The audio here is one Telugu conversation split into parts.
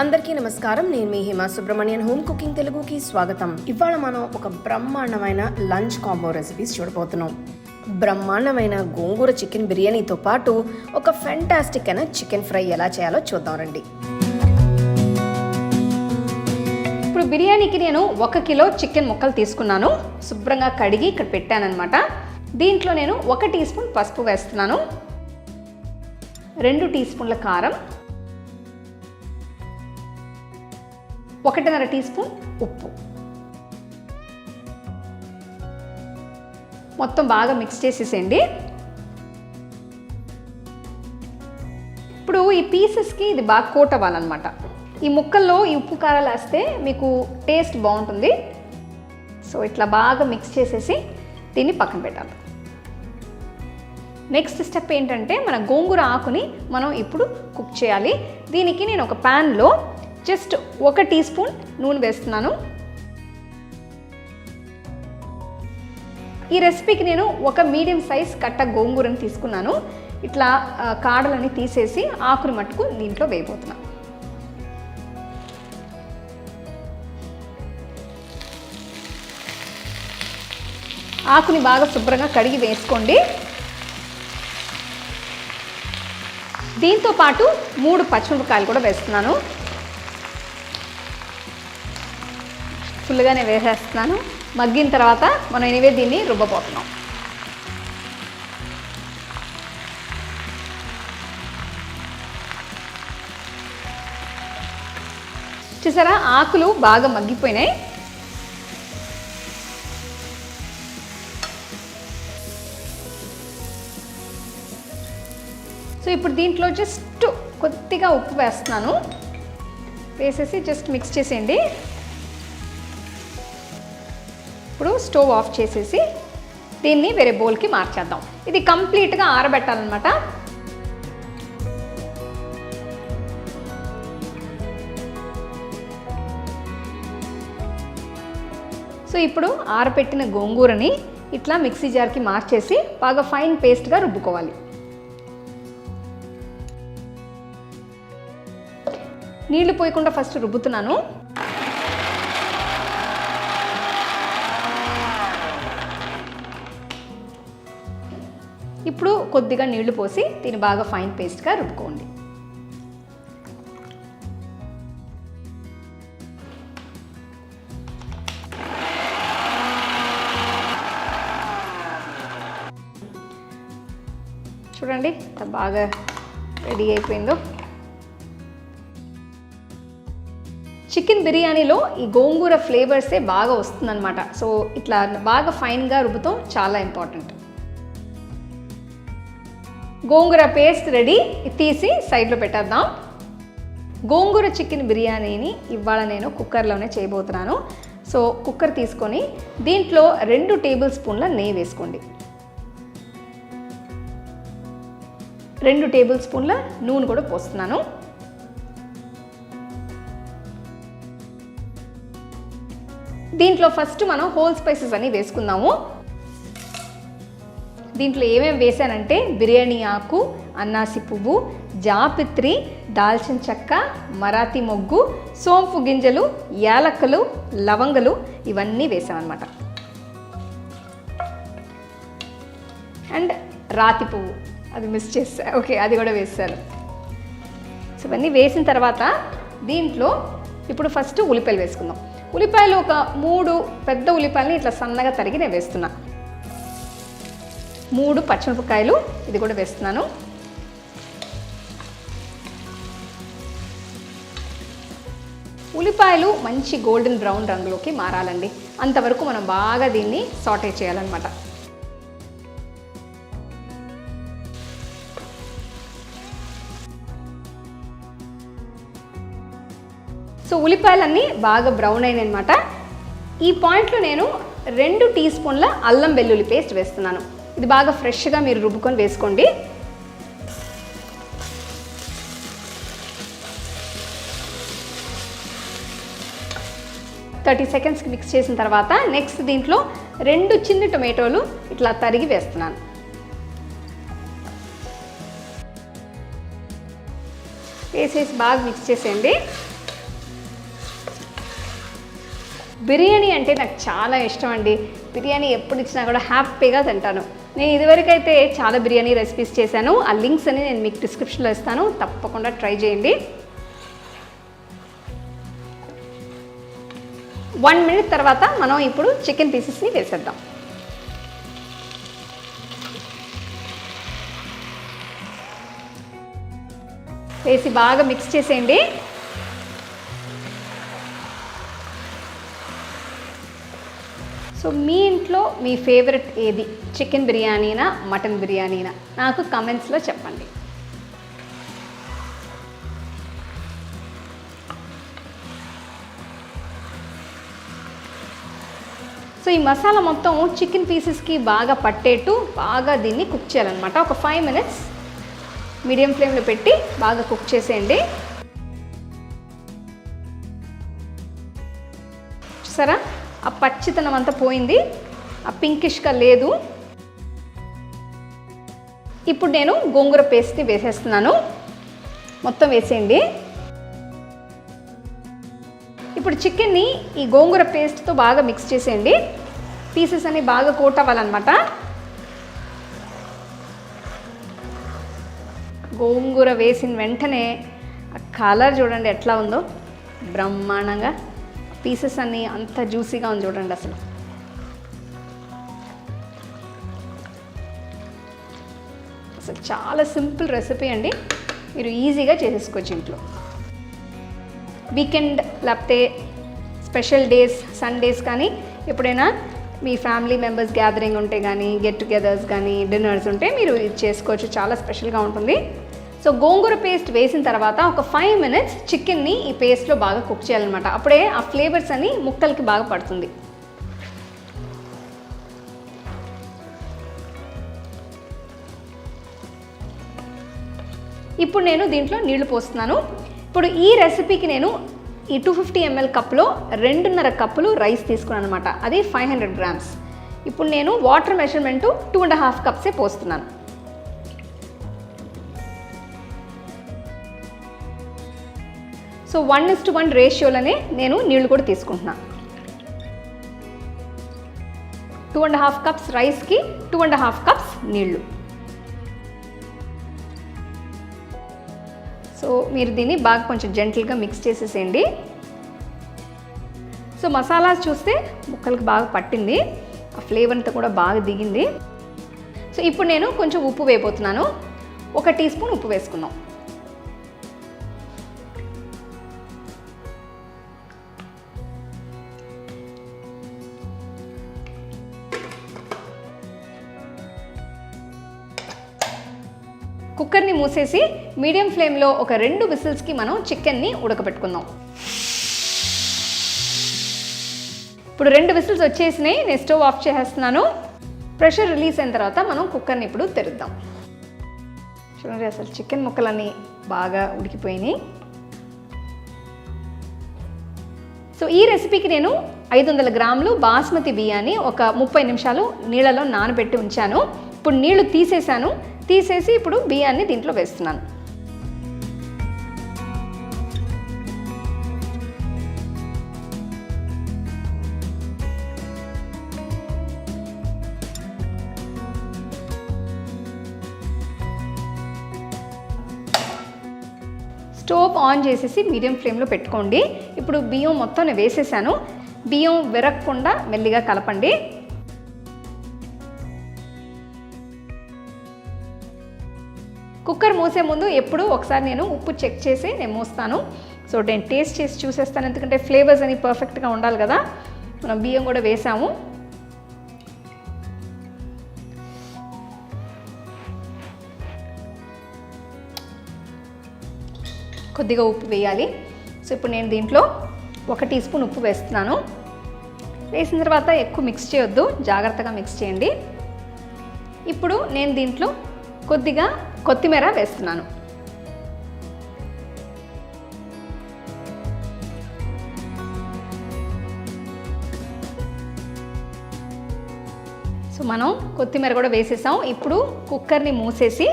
అందరికీ నమస్కారం. నేను మీ హిమా సుబ్రహ్మణ్యన్. హోమ్ కుకింగ్ తెలుగుకి స్వాగతం. ఇవాళ మనం ఒక బ్రహ్మాండమైన లంచ్ కాంబో రెసిపీస్ చూడబోతున్నాం. బ్రహ్మాండమైన గోంగూర చికెన్ బిర్యానీతో పాటు ఒక ఫెంటాస్టిక్ అయిన చికెన్ ఫ్రై ఎలా చేయాలో చూద్దాం రండి. ఇప్పుడు బిర్యానీకి నేను ఒక కిలో చికెన్ ముక్కలు తీసుకున్నాను. శుభ్రంగా కడిగి ఇక్కడ పెట్టానమాట దీంట్లో నేను ఒక టీ స్పూన్ పసుపు వేస్తున్నాను. రెండు టీ స్పూన్ల కారం. ఒకటిన్నర టీ స్పూన్ ఉప్పు. మొత్తం బాగా మిక్స్ చేసేసేయండి. ఇప్పుడు ఈ పీసెస్కి ఇది బాగా కోట్ అవ్వాలన్నమాట. ఈ ముక్కల్లో ఈ ఉప్పు కారాలు వేస్తే మీకు టేస్ట్ బాగుంటుంది. సో ఇట్లా బాగా మిక్స్ చేసేసి దీన్ని పక్కన పెట్టాలి. నెక్స్ట్ స్టెప్ ఏంటంటే మన గోంగూర ఆకుని మనం ఇప్పుడు కుక్ చేయాలి. దీనికి నేను ఒక ప్యాన్లో జస్ట్ ఒక టీ స్పూన్ నూనె వేస్తున్నాను. ఈ రెసిపీకి నేను ఒక మీడియం సైజ్ కట్ట గోంగూరని తీసుకున్నాను. ఇట్లా కాడలని తీసేసి ఆకుని మట్టుకు దీంట్లో వేయబోతున్నాను ఆకుని బాగా శుభ్రంగా కడిగి వేసుకోండి. దీంతో పాటు మూడు పచ్చిమిరపకాయలు కూడా వేస్తున్నాను. ఫుల్గానే వేసేస్తున్నాను. మగ్గిన తర్వాత మనం ఎనివే దీన్ని రుబ్బబోతున్నాం. చూసారా? ఆకులు బాగా మగ్గిపోయినాయి. సో ఇప్పుడు దీంట్లో జస్ట్ కొద్దిగా ఉప్పు వేస్తున్నాను. వేసేసి జస్ట్ మిక్స్ చేసేయండి. ఇప్పుడు స్టవ్ ఆఫ్ చేసేసి దీన్ని వేరే బౌల్కి మార్చేద్దాం. ఇది కంప్లీట్గా ఆరబెట్టాలన్నమాట. సో ఇప్పుడు ఆరబెట్టిన గోంగూరని ఇట్లా మిక్సీ జార్కి మార్చేసి బాగా ఫైన్ పేస్ట్గా రుబ్బుకోవాలి. నీళ్ళు పోయకుండా ఫస్ట్ రుబ్బుతున్నాను. ఇప్పుడు కొద్దిగా నీళ్ళు పోసి దీన్ని బాగా ఫైన్ పేస్ట్గా రుబ్బుకోండి. చూడండి బాగా రెడీ అయిపోయిందో. చికెన్ బిర్యానీలో ఈ గోంగూర ఫ్లేవర్సే బాగా వస్తుందన్నమాట. సో ఇట్లా బాగా ఫైన్గా రుబ్బుతాం చాలా ఇంపార్టెంట్ గోంగూర పేస్ట్ రెడీ. తీసి సైడ్లో పెట్టేద్దాం. గోంగూర చికెన్ బిర్యానీని ఇవాళ నేను కుక్కర్లోనే చేయబోతున్నాను. సో కుక్కర్ తీసుకొని దీంట్లో రెండు టేబుల్ స్పూన్ల నెయ్యి వేసుకోండి. రెండు టేబుల్ స్పూన్ల నూనె కూడా పోస్తున్నాను. దీంట్లో ఫస్ట్ మనం హోల్ స్పైసెస్ అన్ని వేసుకుందాము. దీంట్లో ఏమేమి వేసానంటే బిర్యానీ ఆకు అన్నాసి పువ్వు జాపిత్రి దాల్చిన చెక్క మరాఠీ మొగ్గు సోంపు గింజలు యాలక్కలు లవంగలు ఇవన్నీ వేసామన్నమాట అండ్ రాతి పువ్వు. అది మిస్ చేసా ఓకే అది కూడా వేసాను సో ఇవన్నీ వేసిన తర్వాత దీంట్లో ఇప్పుడు ఫస్ట్ ఉల్లిపాయలు వేసుకుందాం. ఉల్లిపాయలు ఒక మూడు పెద్ద ఉల్లిపాయలని ఇట్లా సన్నగా తరిగి నేను వేస్తున్నాను మూడు పచ్చిమిరపకాయలు ఇది కూడా వేస్తున్నాను. ఉల్లిపాయలు మంచి గోల్డెన్ బ్రౌన్ రంగులోకి మారాలండి. అంతవరకు మనం బాగా దీన్ని సాటే చేయాలన్నమాట. సో ఉల్లిపాయలన్నీ బాగా బ్రౌన్ అయినాయి అనమాట ఈ పాయింట్లో నేను రెండు టీ స్పూన్ల అల్లం వెల్లుల్లి పేస్ట్ వేస్తున్నాను. ఇది బాగా ఫ్రెష్గా మీరు రుబ్బుకొని వేసుకోండి. థర్టీ సెకండ్స్కి మిక్స్ చేసిన తర్వాత నెక్స్ట్ దీంట్లో రెండు చిన్న టొమాటోలు ఇట్లా తరిగి వేస్తున్నాను. వేసేసి బాగా మిక్స్ చేసేయండి. బిర్యానీ అంటే నాకు చాలా ఇష్టం అండి. బిర్యానీ ఎప్పుడు ఇచ్చినా కూడా హ్యాపీగా తింటాను. నేను ఇదివరకైతే చాలా బిర్యానీ రెసిపీస్ చేశాను. ఆ లింక్స్ అని నేను మీకు డిస్క్రిప్షన్లో ఇస్తాను. తప్పకుండా ట్రై చేయండి. వన్ మినిట్ తర్వాత మనం ఇప్పుడు చికెన్ పీసెస్ని వేసేద్దాం. వేసి బాగా మిక్స్ చేసేయండి. సో మీ ఇంట్లో మీ ఫేవరెట్ ఏది? చికెన్ బిర్యానీనా మటన్ బిర్యానీనా? నాకు కమెంట్స్లో చెప్పండి. సో ఈ మసాలా మొత్తం చికెన్ పీసెస్కి బాగా పట్టేట్టు బాగా దీన్ని కుక్ చేయాలన్నమాట. ఒక ఫైవ్ మినిట్స్ మీడియం ఫ్లేమ్లో పెట్టి బాగా కుక్ చేసేయండి. చూసారా? ఆ పచ్చితనం అంతా పోయింది. ఆ పింకిష్గా లేదు. ఇప్పుడు నేను గోంగూర పేస్ట్ని వేసేస్తున్నాను. మొత్తం వేసేయండి. ఇప్పుడు చికెన్ని ఈ గోంగూర పేస్ట్తో బాగా మిక్స్ చేసేయండి. పీసెస్ అన్ని బాగా కోట్ అవ్వాలన్నమాట. గోంగూర వేసిన వెంటనే ఆ కలర్ చూడండి ఎట్లా ఉందో. బ్రహ్మాండంగా. పీసెస్ అన్నీ అంత జ్యూసీగా ఉంది చూడండి అసలు. అసలు చాలా సింపుల్ రెసిపీ అండి. మీరు ఈజీగా చేసేసుకోవచ్చు ఇంట్లో. వీకెండ్ లేకపోతే స్పెషల్ డేస్ సండేస్ కానీ ఎప్పుడైనా మీ ఫ్యామిలీ మెంబర్స్ గ్యాదరింగ్ ఉంటే కానీ గెట్ టుగెదర్స్ కానీ డిన్నర్స్ ఉంటే మీరు ఇది చేసుకోవచ్చు. చాలా స్పెషల్గా ఉంటుంది. సో గోంగూర పేస్ట్ వేసిన తర్వాత ఒక ఫైవ్ మినిట్స్ చికెన్ని ఈ పేస్ట్లో బాగా కుక్ చేయాలన్నమాట. అప్పుడే ఆ ఫ్లేవర్స్ అని ముక్కలకి బాగా పడుతుంది. ఇప్పుడు నేను దీంట్లో నీళ్ళు పోస్తున్నాను. ఇప్పుడు ఈ రెసిపీకి నేను ఈ టూ ఫిఫ్టీ ఎంఎల్ కప్లో రెండున్నర కప్పులు రైస్ తీసుకున్నాను అనమాట అది ఫైవ్ హండ్రెడ్ గ్రామ్స్ ఇప్పుడు నేను water measurement two and half కప్సే పోస్తున్నాను. So one is to one రేషియోలోనే నేను నీళ్ళు కూడా తీసుకుంటున్నాను టూ అండ్ హాఫ్ కప్స్ రైస్కి టూ అండ్ హాఫ్ కప్స్ నీళ్ళు. సో మీరు దీన్ని బాగా కొంచెం జెంటిల్గా మిక్స్ చేసేసేయండి. సో మసాలాస్ చూస్తే ముక్కలకు బాగా పట్టింది. ఆ ఫ్లేవర్ అంతా కూడా బాగా దిగింది. సో ఇప్పుడు నేను కొంచెం ఉప్పు వేయబోతున్నాను. ఒక టీ స్పూన్ ఉప్పు వేసుకుందాం. కుక్కర్ని మూసేసి మీడియం ఫ్లేమ్లో ఒక రెండు విసిల్స్కి మనం చికెన్ని ఉడకబెట్టుకుందాం. ఇప్పుడు రెండు విసిల్స్ వచ్చేసినాయి నేను స్టవ్ ఆఫ్ చేసేస్తున్నాను. ప్రెషర్ రిలీజ్ అయిన తర్వాత మనం కుక్కర్ని ఇప్పుడు తెరుద్దాం. చూడండి అసలు చికెన్ ముక్కలన్నీ బాగా ఉడికిపోయినాయి. సో ఈ రెసిపీకి నేను ఐదు వందల గ్రాములు బాస్మతి బియ్యాన్ని ఒక ముప్పై నిమిషాలు నీళ్ళలో నానబెట్టి ఉంచాను. ఇప్పుడు నీళ్ళు తీసేసాను తీసేసి ఇప్పుడు బియ్యాన్ని దీంట్లో వేస్తున్నాను. స్టవ్ ఆన్ చేసేసి మీడియం ఫ్లేమ్లో పెట్టుకోండి. ఇప్పుడు బియ్యం మొత్తం వేసేసాను. బియ్యం విరగకుండా మెల్లిగా కలపండి. కుక్కర్ మూసే ముందు ఎప్పుడూ ఒకసారి నేను ఉప్పు చెక్ చేసి నేను మూస్తాను. సో నేను టేస్ట్ చేసి చూసేస్తాను. ఎందుకంటే ఫ్లేవర్స్ అని పర్ఫెక్ట్గా ఉండాలి కదా. మనం బియ్యం కూడా వేసాము. కొద్దిగా ఉప్పు వేయాలి. సో ఇప్పుడు నేను దీంట్లో ఒక టీ స్పూన్ ఉప్పు వేస్తున్నాను. వేసిన తర్వాత ఎక్కువ మిక్స్ చేయొద్దు. జాగ్రత్తగా మిక్స్ చేయండి. ఇప్పుడు నేను దీంట్లో కొద్దిగా కొత్తిమీర వేస్తున్నాను. సో మనం కొత్తిమీర కూడా వేసేసాం. ఇప్పుడు కుక్కర్ని మూసేసి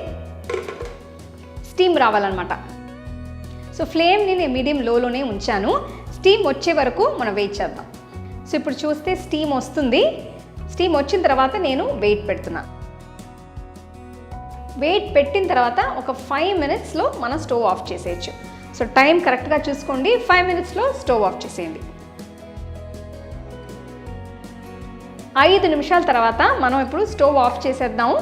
స్టీమ్ రావాలన్నమాట. సో ఫ్లేమ్ని నేను మీడియం లోలోనే ఉంచాను. స్టీమ్ వచ్చే వరకు మనం వెయిట్ చేద్దాం. సో ఇప్పుడు చూస్తే స్టీమ్ వస్తుంది. స్టీమ్ వచ్చిన తర్వాత నేను వెయిట్ పెడుతున్నాను వెయిట్ పెట్టిన తర్వాత ఒక ఫైవ్ మినిట్స్లో మనం స్టవ్ ఆఫ్ చేసేయచ్చు. సో టైం కరెక్ట్గా చూసుకోండి. ఫైవ్ మినిట్స్లో స్టవ్ ఆఫ్ చేసేయండి. ఐదు నిమిషాల తర్వాత మనం ఇప్పుడు స్టవ్ ఆఫ్ చేసేద్దాం.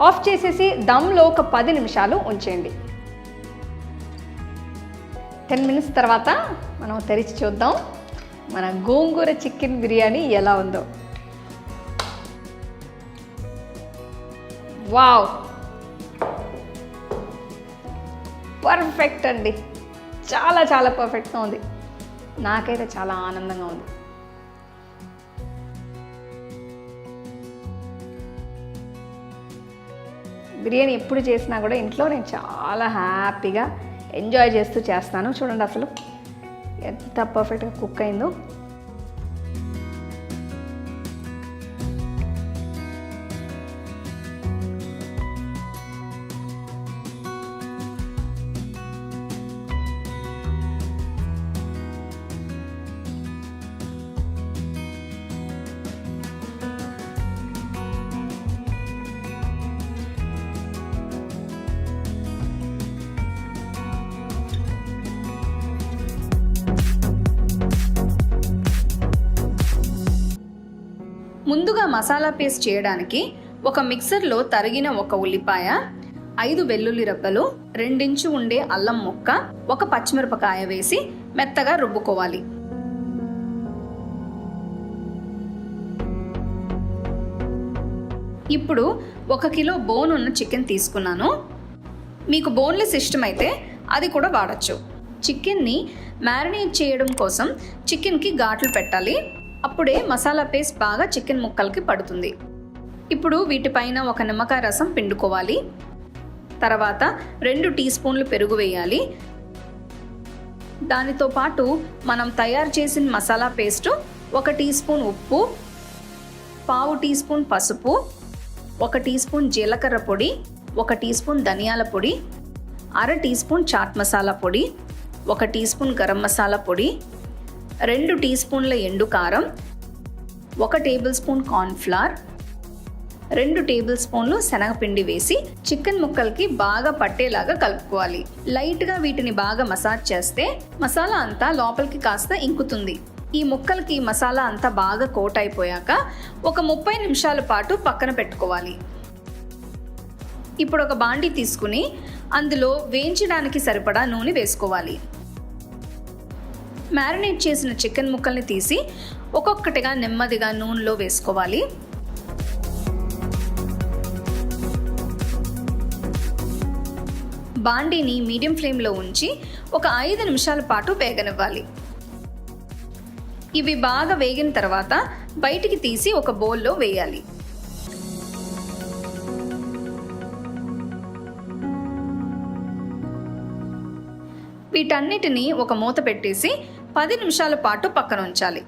ఆఫ్ చేసేసి దమ్లో ఒక పది నిమిషాలు ఉంచేయండి. టెన్ మినిట్స్ తర్వాత మనం తెరిచి చూద్దాం. మన గోంగూర చికెన్ బిర్యానీ ఎలా ఉందో. వావ్ పర్ఫెక్ట్ అండి. చాలా చాలా పర్ఫెక్ట్గా ఉంది. నాకైతే చాలా ఆనందంగా ఉంది. బిర్యానీ ఎప్పుడు చేసినా కూడా ఇంట్లో నేను చాలా హ్యాపీగా ఎంజాయ్ చేస్తూ చేస్తాను. చూడండి అసలు ఎంత పర్ఫెక్ట్గా కుక్ అయిందో. మసాలా పేస్ట్ చేయడానికి ఒక మిక్సర్లో తరిగిన ఒక ఉల్లిపాయ ఐదు వెల్లుల్లి రెబ్బలు రెండించు ఉండే అల్లం ముక్క ఒక పచ్చిమిరపకాయ వేసి మెత్తగా రుబ్బుకోవాలి. ఇప్పుడు ఒక కిలో బోన్ ఉన్న చికెన్ తీసుకున్నాను. మీకు బోన్లెస్ ఇష్టమైతే అది కూడా వాడచ్చు. చికెన్ని మ్యారినేట్ చేయడం కోసం చికెన్కి ఘాట్లు పెట్టాలి. అప్పుడే మసాలా పేస్ట్ బాగా చికెన్ ముక్కలకి పడుతుంది. ఇప్పుడు వీటిపైన ఒక నిమ్మకాయ రసం పిండుకోవాలి. తర్వాత రెండు టీ స్పూన్లు పెరుగు వేయాలి. దానితో పాటు మనం తయారు చేసిన మసాలా పేస్టు ఒక టీ స్పూన్ ఉప్పు పావు టీ స్పూన్ పసుపు ఒక టీ స్పూన్ జీలకర్ర పొడి ఒక టీ స్పూన్ ధనియాల పొడి అర టీ స్పూన్ చాట్ మసాలా పొడి ఒక టీ స్పూన్ గరం మసాలా పొడి రెండు టీ స్పూన్ల ఎండు కారం ఒక టేబుల్ స్పూన్ కార్న్ఫ్లవర్ రెండు టేబుల్ స్పూన్లు శనగపిండి వేసి చికెన్ ముక్కలకి బాగా పట్టేలాగా కలుపుకోవాలి. లైట్గా వీటిని బాగా మసాజ్ చేస్తే మసాలా అంతా లోపలికి కాస్త ఇంకుతుంది. ఈ ముక్కలకి మసాలా అంతా బాగా కోట్ అయిపోయాక ఒక ముప్పై నిమిషాల పాటు పక్కన పెట్టుకోవాలి. ఇప్పుడు ఒక బాండి తీసుకుని అందులో వేయించడానికి సరిపడా నూనె వేసుకోవాలి. మ్యారినేట్ చేసిన చికెన్ ముక్కల్ని తీసి ఒక్కొక్కటిగా నెమ్మదిగా నూనెలో వేసుకోవాలి. బాండీని మీడియం ఫ్లేమ్లో ఉంచి ఒక ఐదు నిమిషాల పాటు వేగనివ్వాలి. ఇవి బాగా వేగిన తర్వాత బయటికి తీసి ఒక బౌల్లో వేయాలి. వీటన్నిటిని ఒక మూత పెట్టేసి పది నిమిషాల పాటు పక్కన ఉంచాలి.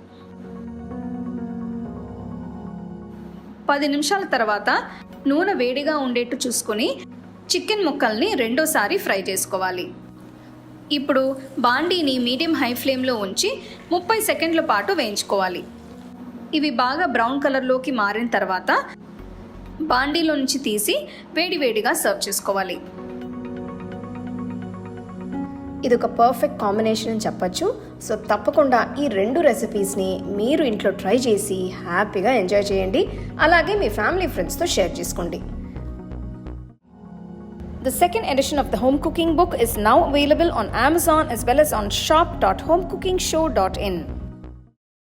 పది నిమిషాల తర్వాత నూనె వేడిగా ఉండేట్టు చూసుకొని చికెన్ ముక్కల్ని రెండోసారి ఫ్రై చేసుకోవాలి. ఇప్పుడు బాండీని మీడియం హై ఫ్లేమ్లో ఉంచి ముప్పై సెకండ్ల పాటు వేయించుకోవాలి. ఇవి బాగా బ్రౌన్ కలర్లోకి మారిన తర్వాత బాండీలో నుంచి తీసి వేడివేడిగా సర్వ్ చేసుకోవాలి. ఇది ఒక పర్ఫెక్ట్ కాంబినేషన్ అని చెప్పొచ్చు సో తప్పకుండా ఈ రెండు రెసిపీస్ని మీరు ఇంట్లో ట్రై చేసి హ్యాపీగా ఎంజాయ్ చేయండి అలాగే మీ ఫ్యామిలీ ఫ్రెండ్స్తో షేర్ చేసుకోండి The second edition of the home cooking book is now available on Amazon as well as on shop.homecookingshow.in.